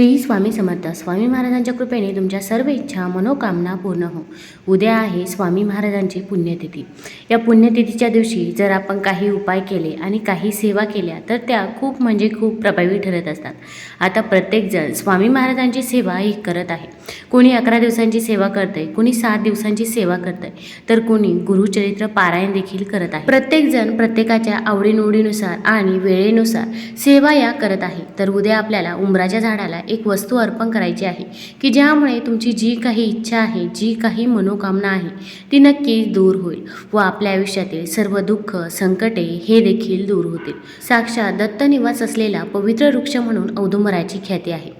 श्री स्वामी समर्थ. स्वामी महाराजांच्या कृपेने तुमच्या सर्व इच्छा मनोकामना पूर्ण हो. उद्या आहे स्वामी महाराजांची पुण्यतिथी. या पुण्यतिथीच्या दिवशी जर आपण काही उपाय केले आणि काही सेवा केल्या तर त्या खूप म्हणजे खूप प्रभावी ठरत असतात. आता प्रत्येकजण स्वामी महाराजांची सेवा ही करत आहे. कोणी अकरा दिवसांची सेवा करतंय कोणी सात दिवसांची सेवा करतंय तर कोणी गुरुचरित्र पारायण देखील करत आहे. प्रत्येकजण प्रत्येकाच्या आवडीनिवडीनुसार आणि वेळेनुसार सेवा या करत आहे. तर उद्या आपल्याला उंबराच्या झाडाला एक वस्तू अर्पण करायची आहे की ज्यामुळे तुमची जी काही इच्छा आहे जी काही मनोकामना आहे ती नक्कीच दूर होईल व आपल्या आयुष्यातील सर्व दुःख संकटे हे देखील दूर होतील. साक्षात दत्तनिवास असलेला पवित्र वृक्ष म्हणून औदुंबराची ख्याती आहे.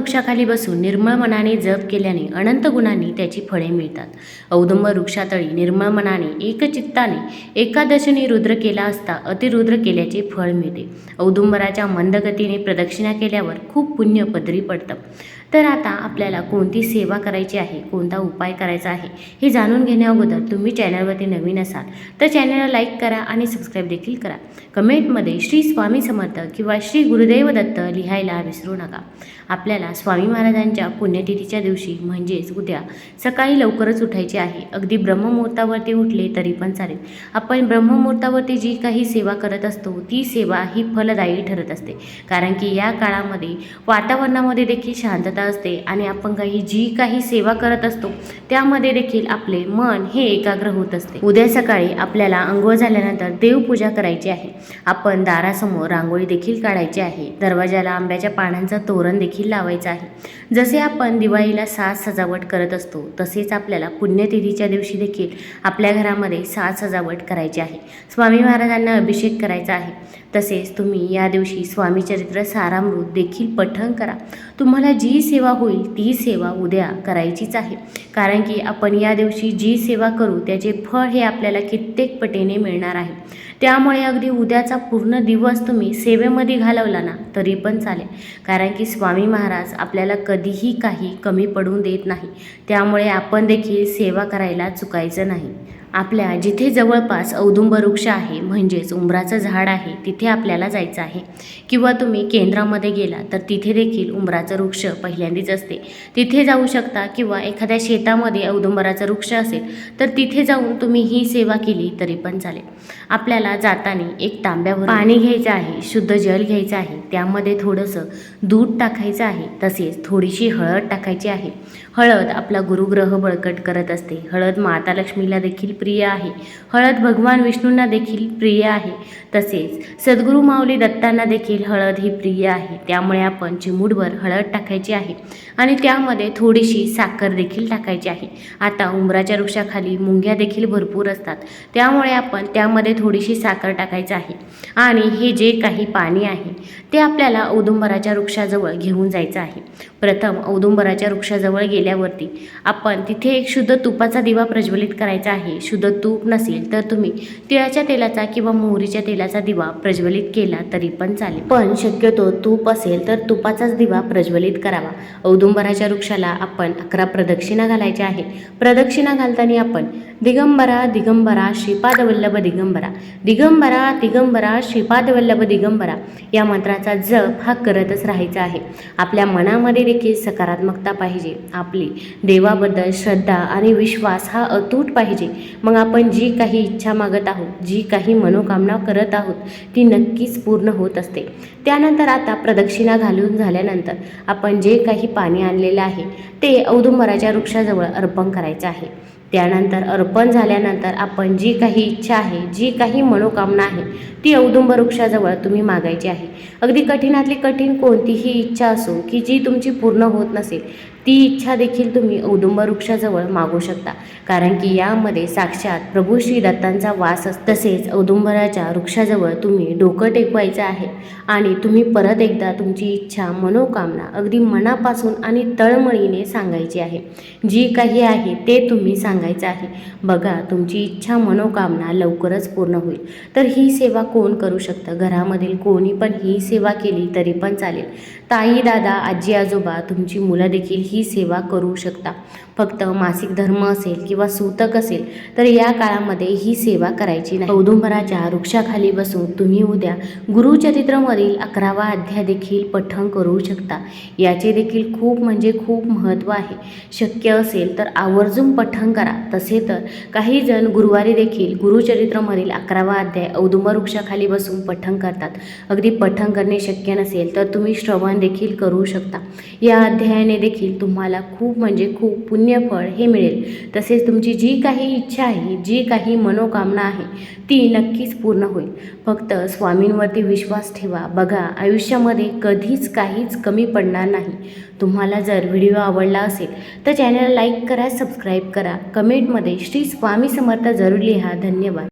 वृक्षाखाली बसून निर्मळ मनाने जप केल्याने अनंत गुणांनी त्याची फळे मिळतात. औदुंब वृक्षातळी निर्मळ मनाने एकचित्ताने एकादशीने रुद्र केला असता अतिरुद्र केल्याचे फळ मिळते. औदुंबराच्या मंदगतीने प्रदक्षिणा केल्यावर खूप पुण्य पदरी पडतं. तर आता आपल्याला कोणती सेवा करायची आहे कोणता उपाय करायचा आहे हे जाणून घेण्याअगोदर तुम्ही चॅनलवरती नवीन असाल तर चॅनलला लाईक करा आणि सबस्क्राईब देखील करा. कमेंटमध्ये श्री स्वामी समर्थ किंवा श्री गुरुदेव दत्त लिहायला विसरू नका. आपल्याला स्वामी महाराजांच्या पुण्यतिथीच्या दिवशी म्हणजेच उद्या सकाळी लवकरच उठायचे आहे. अगदी ब्रह्ममुहूर्तावरती उठले तरी पण चालेल. आपण ब्रह्ममुहूर्तावरती जी काही सेवा करत असतो ती सेवा ही फलदायी ठरत असते. कारण की या काळामध्ये वातावरणामध्ये देखील शांतता असते आणि आपण काही जी काही सेवा करत असतो त्यामध्ये देखील आपले मन हे एकाग्र होत असते. उद्या सकाळी आपल्याला अंघोळ झाल्यानंतर देवपूजा करायची आहे. आपण दारासमोर रांगोळी देखील काढायची आहे. दरवाजाला आंब्याच्या पानांचं तोरण देखील लावायचं आहे. जसे आपण दिवाळीला साज सजावट करत असतो तसेच आपल्याला पुण्यतिथीच्या दिवशी देखील आपल्या घरामध्ये साज सजावट करायची आहे. स्वामी महाराजांना अभिषेक करायचा आहे. तसेच तुम्ही या दिवशी स्वामी चरित्र सारामृत देखील पठण करा. तुम्हाला जी सेवा होईल ती सेवा उद्या करायचीच आहे. कारण की आपण या दिवशी जी सेवा करू त्याचे फळ हे आपल्याला कित्येक पटीने मिळणार आहे. त्यामुळे अगदी उद्याचा पूर्ण दिवस तुम्ही सेवेमध्ये घालवला ना तरी पण चालेल. कारण की स्वामी महाराज आपल्याला कधीही काही कमी पडून देत नाही. त्यामुळे आपण देखील सेवा करायला चुकायचं नाही. आपल्या जिथे जवळपास औदुंबर वृक्ष आहे म्हणजेच उंबराचं झाड आहे तिथे आपल्याला जायचं आहे. किंवा तुम्ही केंद्रामध्ये गेला तर तिथे देखील उंबराचं वृक्ष पहिल्यांदीच असते. तिथे जाऊ शकता किंवा एखाद्या शेतामध्ये औदुंबराचं वृक्ष असेल तर तिथे जाऊन तुम्ही ही सेवा केली तरी पण चालेल. आपल्याला जाताना एक तांब्यावर पाणी घ्यायचं आहे शुद्ध जल घ्यायचं आहे त्यामध्ये थोडंसं दूध टाकायचं आहे तसेच थोडीशी हळद टाकायची आहे. हळद आपला गुरुग्रह बळकट करत असते. हळद माता लक्ष्मीला देखील प्रिय आहे. हळद भगवान विष्णूंना देखील प्रिय आहे. तसेच सद्गुरू माऊली दत्तांना देखील हळद ही प्रिय आहे. त्यामुळे आपण चिमूटभर हळद टाकायची आहे. आणि त्यामध्ये थोडीशी साखर देखील टाकायची आहे. आता उंबराच्या वृक्षाखाली मुंग्या देखील भरपूर असतात. त्यामुळे आपण त्यामध्ये थोडीशी साखर टाकायचं आहे. आणि हे जे काही पाणी आहे ते आपल्याला औदुंबराच्या वृक्षाजवळ घेऊन जायचं आहे. प्रथम औदुंबराच्या वृक्षाजवळ गेल्यावरती. आपण तिथे एक शुद्ध तुपाचा दिवा प्रज्वलित करायचा आहे. शुद्ध तूप नसेल तर तुम्ही तिळाच्या तेलाचा किंवा मोहरीच्या तेलाचा दिवा प्रज्वलित केला तरी पण चालेल. पण शक्यतो तूप असेल तर तुपाचाच दिवा प्रज्वलित करावा. औदुंबराच्या वृक्षाला आपण अकरा प्रदक्षिणा घालायच्या आहे प्रदक्षिणा घालताना आपण दिगंबरा दिगंबरा श्रीपादवल्लभ दिगंबरा. दिगंबरा दिगंबरा श्रीपादवल्लभ दिगंबरा या मंत्राचा जप हा करतच राहायचा आहे. आपल्या मनामध्ये देखील सकारात्मकता पाहिजे. आपली देवाबद्दल श्रद्धा आणि विश्वास हा अतूट पाहिजे. मग आपण जी काही इच्छा मागत आहोत जी काही मनोकामना करत आहोत ती नक्कीच पूर्ण होत असते. त्यानंतर आता प्रदक्षिणा घालून झाल्यानंतर आपण जे काही पाणी आणलेलं आहे ते औदुंबराच्या वृक्षाजवळ अर्पण करायचं आहे. त्यानंतर अर्पण झाल्यानंतर आपण जी काही इच्छा आहे जी काही मनोकामना आहे ती औदुंब वृक्षाजवळ तुम्ही मागायची आहे. अगदी कठीणातली कठीण कोणतीही इच्छा असो की जी तुमची पूर्ण होत नसेल ती इच्छा देखील तुम्ही औदुंब वृक्षाजवळ मागू शकता. कारण की यामध्ये साक्षात प्रभू श्री दत्तांचा वास असतो तसेच औदुंबराच्या वृक्षाजवळ तुम्ही डोकं टेकवायचं आहे. आणि तुम्ही परत एकदा तुमची इच्छा मनोकामना अगदी मनापासून आणि तळमळीने सांगायची आहे. जी काही आहे ते तुम्ही सांगायचं आहे. बघा तुमची इच्छा मनोकामना लवकरच पूर्ण होईल. तर ही सेवा कोण करू शकतं? घरामधील कोणी पण ही सेवा केली तरी पण चालेल. ताई दादा आजी आजोबा तुमची मुलं देखील ही सेवा करू शकता. फक्त मासिक धर्म असेल किंवा सूतक असेल तर या काळामध्ये ही सेवा करायची नाही. औदुंबराच्या वृक्षाखाली बसून तुम्ही उद्या गुरुचरित्रमधील अकरावा अध्याय देखील पठण करू शकता. याचे देखील खूप म्हणजे खूप महत्त्व आहे. शक्य असेल तर आवर्जून पठण करा. तसे तर काही जण गुरुवारी देखील गुरुचरित्रमधील अकरावा अध्याय औदुंब वृक्षाखाली बसून पठण करतात. अगदी पठण करणे शक्य नसेल तर तुम्ही श्रवण देखील करू शकता. या अध्यायाने देखील तुम्हाला खूप म्हणजे खूप पुण्यफळ हे मिळेल. तसेच तुमची जी काही इच्छा आहे जी काही मनोकामना आहे ती नक्कीच पूर्ण होईल. फक्त स्वामींवरती विश्वास ठेवा. बघा आयुष्यामध्ये कधीच काहीच कमी पडणार नाही. तुम्हाला जर व्हिडिओ आवडला असेल तर चॅनलला लाईक करा सबस्क्राईब करा. कमेंटमध्ये श्री स्वामी समर्थ जरूर लिहा. धन्यवाद.